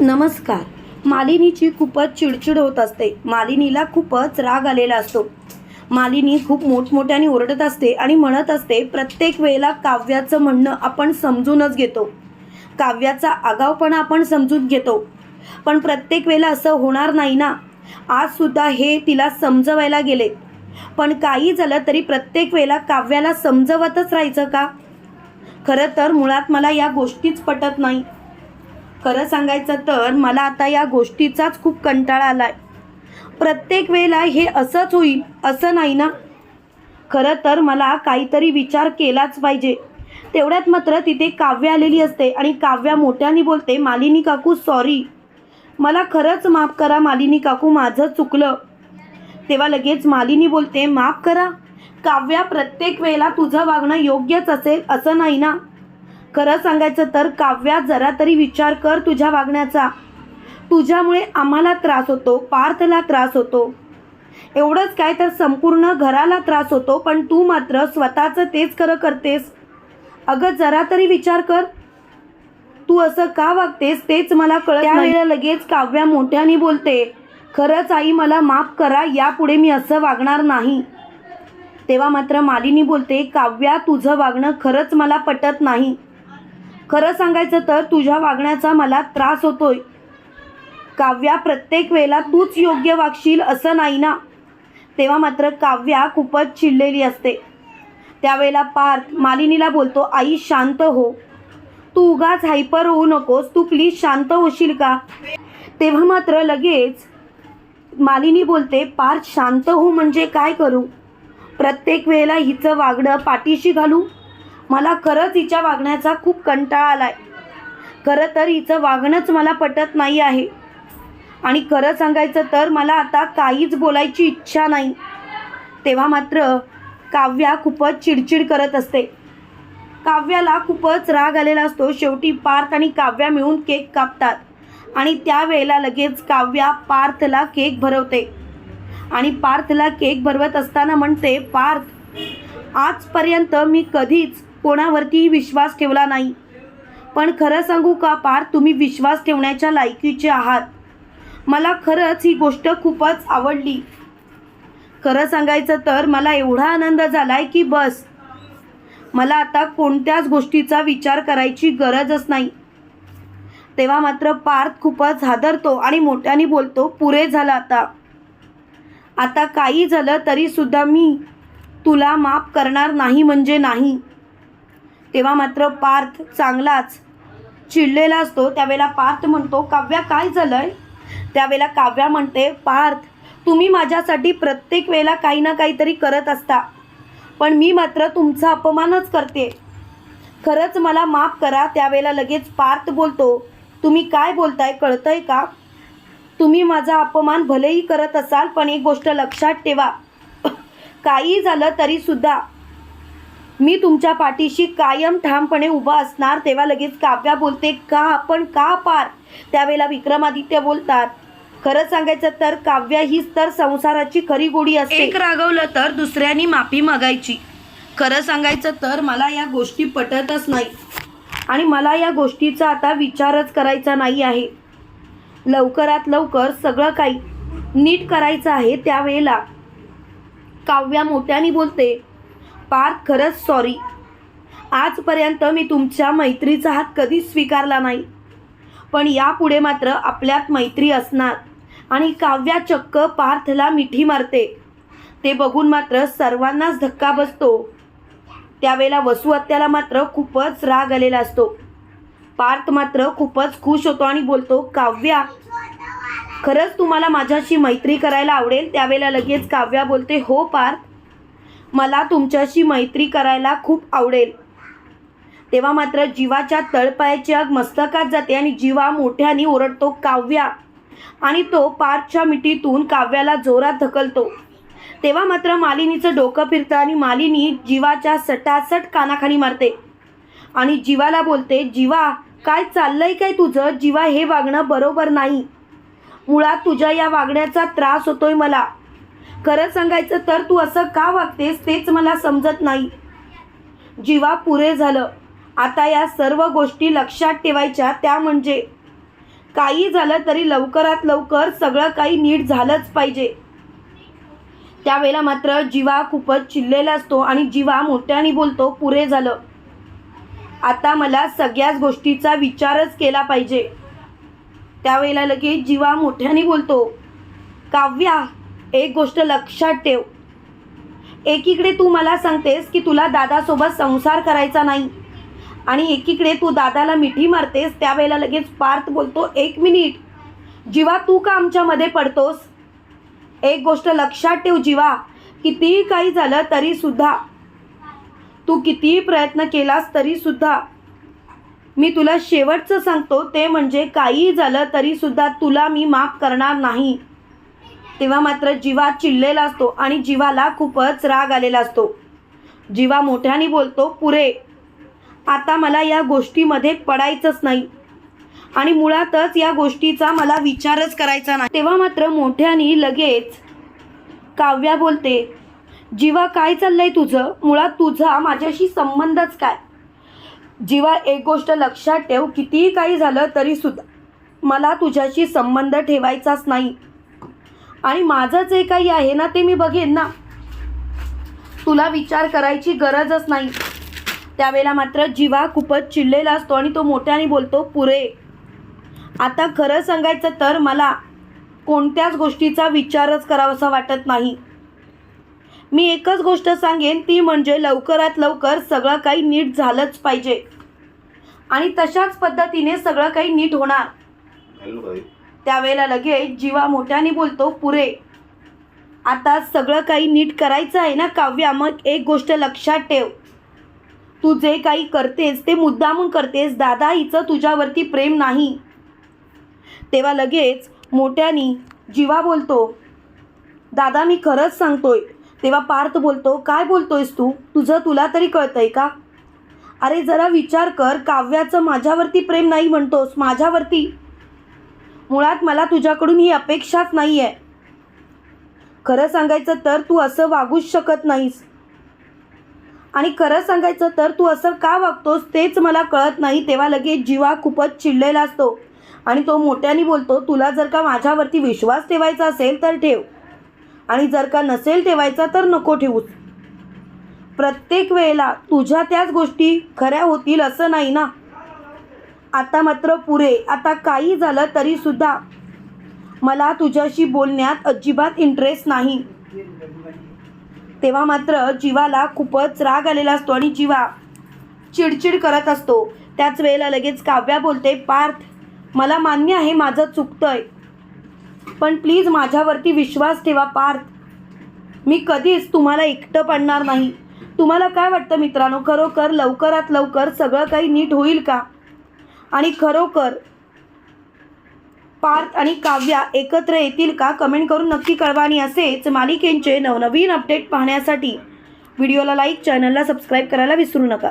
नमस्कार. मालिनीची खूपच चिडचिड होत असते. मालिनीला खूपच राग आलेला असतो. मालिनी खूप मोठमोठ्याने ओरडत असते आणि म्हणत असते प्रत्येक वेळेला काव्याचं म्हणणं आपण समजूनच घेतो. काव्याचा आगावपणा आपण समजून घेतो. पण प्रत्येक वेळेला असं होणार नाही ना? आजसुद्धा हे तिला समजवायला गेले. पण काही झालं तरी प्रत्येक वेळेला काव्याला समजवतच राहायचं का? खरं तर मुळात मला या गोष्टीच पटत नाही. खरं सांगायचं तर मला आता या गोष्टीचाच खूप कंटाळा आलाय. प्रत्येक वेळेला हे असंच होईल असं नाही ना? खरं तर मला काहीतरी विचार केलाच पाहिजे. तेवढ्यात मात्र तिथे काव्य आलेली असते आणि काव्या मोठ्याने बोलते मालिनी काकू सॉरी मला खरंच माफ करा मालिनी काकू माझं चुकलं. तेव्हा लगेच मालिनी बोलते माफ करा. काव्या प्रत्येक वेळेला तुझं वागणं योग्यच असेल असं नाही ना? खरं सांगायचं तर काव्या जरा तरी विचार कर तुझ्या वागण्याचा. तुझ्यामुळे आम्हाला त्रास होतो पार्थला त्रास होतो. एवढंच काय तर संपूर्ण घराला त्रास होतो पण तू मात्र स्वतःचं तेच खरं करतेस. अगं जरा तरी विचार कर. तू असं का वागतेस तेच मला कळत त्यावेळेला लगेच काव्या मोठ्याने बोलते खरंच आई मला माफ करा यापुढे मी असं वागणार नाही. तेव्हा मात्र मालिनी बोलते काव्या तुझं वागणं खरंच मला पटत नाही. खरं सांगायचं तर तुझ्या वागण्याचा मला त्रास होतोय. काव्या प्रत्येक वेळेला तूच योग्य वागशील असं नाही ना? तेव्हा मात्र काव्या खूपच चिडलेली असते. त्यावेळेला पार्थ मालिनीला बोलतो आई शांत हो. तू उगाच हायपर होऊ नकोस. तू प्लीज शांत होशील का? तेव्हा मात्र लगेच मालिनी बोलते पार्थ शांत हो म्हणजे काय करू? प्रत्येक वेळेला हिचं वागणं पाठीशी घालू? मला खरंच हिच्या वागण्याचा खूप कंटाळा आलाय. खरं तर हिचं वागणंच मला पटत नाही आहे. आणि खरं सांगायचं तर मला आता काहीच बोलायची इच्छा नाही. तेव्हा मात्र काव्या खूपच चिडचिड करत असते. काव्याला खूपच राग आलेला असतो. शेवटी पार्थ आणि काव्या मिळून केक कापतात. आणि त्यावेळेला लगेच काव्या पार्थला केक भरवते. आणि पार्थला केक भरवत असताना म्हणते पार्थ आजपर्यंत मी कधीच कोणावरतीही विश्वास ठेवला नाही. पण खरं सांगू का पार तुम्ही विश्वास ठेवण्याच्या लायकीचे आहात. मला खरंच ही गोष्ट खूपच आवडली. खरं सांगायचं तर मला एवढा आनंद झालाय की बस. मला आता कोणत्याच गोष्टीचा विचार करायची गरजच नाही. तेव्हा मात्र पार्थ खूपच हादरतो आणि मोठ्याने बोलतो पुरे झालं आता. आता काही झालं तरीसुद्धा मी तुला माफ करणार नाही म्हणजे नाही. तेव्हा मात्र पार्थ चांगलाच चिडलेला असतो. त्यावेळेला पार्थ म्हणतो काव्या काय झालंय? त्यावेळेला काव्या म्हणते पार्थ तुम्ही माझ्यासाठी प्रत्येक वेळेला काही ना काहीतरी करत असता पण मी मात्र तुमचा अपमानच करते. खरंच मला माफ करा. त्यावेळेला लगेच पार्थ बोलतो तुम्ही काय बोलताय कळतंय का? तुम्ही माझा अपमान भलेही करत असाल पण एक गोष्ट लक्षात ठेवा. काही झालं तरीसुद्धा मी तुमच्या पाठीशी कायम ठामपणे उभा असणार तेव्हा लगेच काव्या बोलते का पण का पार? त्यावेळेला विक्रमादित्य बोलतात. खरं सांगायचं तर काव्या हीच तर संसाराची खरी गोडी असते. एक रागवलं तर दुसऱ्यानी माफी मागायची. खरं सांगायचं तर मला या गोष्टी पटतच नाही. आणि मला या गोष्टीचा आता विचारच करायचा नाही आहे. लवकरात लवकर सगळं काही नीट करायचं आहे त्यावेळेला. काव्या मोठ्याने बोलते पार्थ खरंच सॉरी आजपर्यंत मी तुमच्या मैत्रीचा हात कधीच स्वीकारला नाही. पण यापुढे मात्र आपल्यात मैत्री असणार. आणि काव्या चक्क पार्थला मिठी मारते. ते बघून मात्र सर्वांनाच धक्का बसतो. त्यावेळेला वसुहत्याला मात्र खूपच राग आलेला असतो. पार्थ मात्र खूपच खुश होतो आणि बोलतो काव्या खरंच तुम्हाला माझ्याशी मैत्री करायला आवडेल? त्यावेळेला लगेच काव्या बोलते हो पार्थ मला तुमच्याशी मैत्री करायला खूप आवडेल. तेव्हा मात्र जीवाच्या तळपायाची आग मस्तकात जाते आणि जीवा मोठ्याने ओरडतो काव्या. आणि तो पार्कच्या मिठीतून काव्याला जोरात ढकलतो. तेव्हा मात्र मालिनीचं डोकं फिरतं आणि मालिनी जीवाच्या सटासट कानाखाली मारते. आणि जीवाला बोलते जीवा काय चाललंय काय तुझं? जीवा हे वागणं बरोबर नाही. मुळात तुझ्या या वागण्याचा त्रास होतोय मला. खरं सांगायचं तर तू असं का वागतेस तेच मला समजत नाही. जीवा पुरे झालं. आता या सर्व गोष्टी लक्षात ठेवायच्या त्या म्हणजे काही झालं तरी लवकरात लवकर सगळं काही नीट झालंच पाहिजे. त्यावेळेला मात्र जीवा खूपच चिडलेला असतो आणि जीवा मोठ्याने बोलतो पुरे झालं. आता मला सगळ्याच गोष्टीचा विचारच केला पाहिजे. त्यावेळेला लगेच जीवा मोठ्याने बोलतो काव्या एक गोष्ट लक्षात ठेव. एकीकडे तू मला सांगतेस की तुला दादासोबत संसार करायचा नाही आणि एकीकडे तू दादाला मिठी मारतेस त्यावेळेला लगेच पार्थ बोलतो एक मिनिट जीवा तू का आमच्यामध्ये पडतोस? एक गोष्ट लक्षात ठेव जीवा कितीही काही झालं तरीसुद्धा तू कितीही प्रयत्न केलास तरीसुद्धा मी तुला शेवटचं सांगतो ते म्हणजे काहीही झालं तरीसुद्धा तुला मी माफ करणार नाही. तेव्हा मात्र जीवा चिडलेला असतो आणि जीवाला खूपच राग आलेला असतो. जीवा मोठ्याने बोलतो पुरे आता मला या गोष्टीमध्ये पडायचंच नाही आणि मुळातच या गोष्टीचा मला विचारच करायचा नाही. तेव्हा मात्र मोठ्याने लगेच काव्या बोलते जीवा काय चाललंय तुझं? मुळात तुझा माझ्याशी संबंधच काय? जीवा एक गोष्ट लक्षात ठेव कितीही काही झालं तरीसुद्धा मला तुझ्याशी संबंध ठेवायचाच नाही. आणि माझं जे काही आहे ना ते मी बघेन ना. तुला विचार करायची गरजच नाही. त्यावेळेला मात्र जीवा खूपच चिडलेला असतो आणि तो मोठ्याने बोलतो पुरे आता खरं सांगायचं तर मला कोणत्याच गोष्टीचा विचारच करावासा वाटत नाही. मी एकच गोष्ट सांगेन ती म्हणजे लवकरात लवकर सगळं काही नीट झालंच पाहिजे. आणि तशाच पद्धतीने सगळं काही नीट होणार. त्यावेळेला लगेच जीवा मोठ्याने बोलतो पुरे आता सगळं काही नीट करायचं आहे ना काव्या? मग एक गोष्ट लक्षात ठेव. तू जे काही करतेस ते मुद्दामून करतेस. दादा हिचं तुझ्यावरती प्रेम नाही. तेव्हा लगेच मोठ्यानी जीवा बोलतो दादा मी खरंच सांगतोय. तेव्हा पार्थ बोलतो काय बोलतोयस तू? तुझं तुला तरी कळतंय का? अरे जरा विचार कर. काव्याचं माझ्यावरती प्रेम नाही म्हणतोस. माझ्यावरती मुळात मला तुझ्याकडून ही अपेक्षाच नाही आहे खरं सांगायचं तर तू असं वागूच शकत नाहीस. आणि खरं सांगायचं तर तू असं का वागतोस तेच मला कळत नाही तेव्हा लगेच जीवा खूपच चिडलेला असतो. आणि तो मोठ्याने बोलतो तुला जर का माझ्यावरती विश्वास ठेवायचा असेल तर ठेव. आणि जर का नसेल ठेवायचा तर नको ठेवूच प्रत्येक वेळेला तुझ्या त्याच गोष्टी खऱ्या होतील असं नाही ना? आता मात्र पुरे. आता काही झालं तरी सुद्धा मला तुझ्याशी बोलण्यात अजिबात इंटरेस्ट नाही. तेव्हा मात्र जीवाला खूपच राग आलेला असतो आणि जीवा चिडचिड करत असतो. त्याच वेळेला लगेच काव्या बोलते पार्थ मला मान्य आहे माझं चुकतंय. पण प्लीज माझ्यावरती विश्वास ठेवा पार्थ. मी कधीच तुम्हाला एकटं पडणार नाही. तुम्हाला काय वाटतं मित्रांनो? खरोखर लवकरात लवकर सगळं काही नीट होईल का? आणि खरोखर पार्थ आणि काव्या एकत्र येतील का? कमेंट करून नक्की कळवा आणि असेच मालिकेंचे नवनवीन अपडेट पाहण्यासाठी व्हिडिओला लाईक चॅनलला सबस्क्राईब करायला विसरू नका.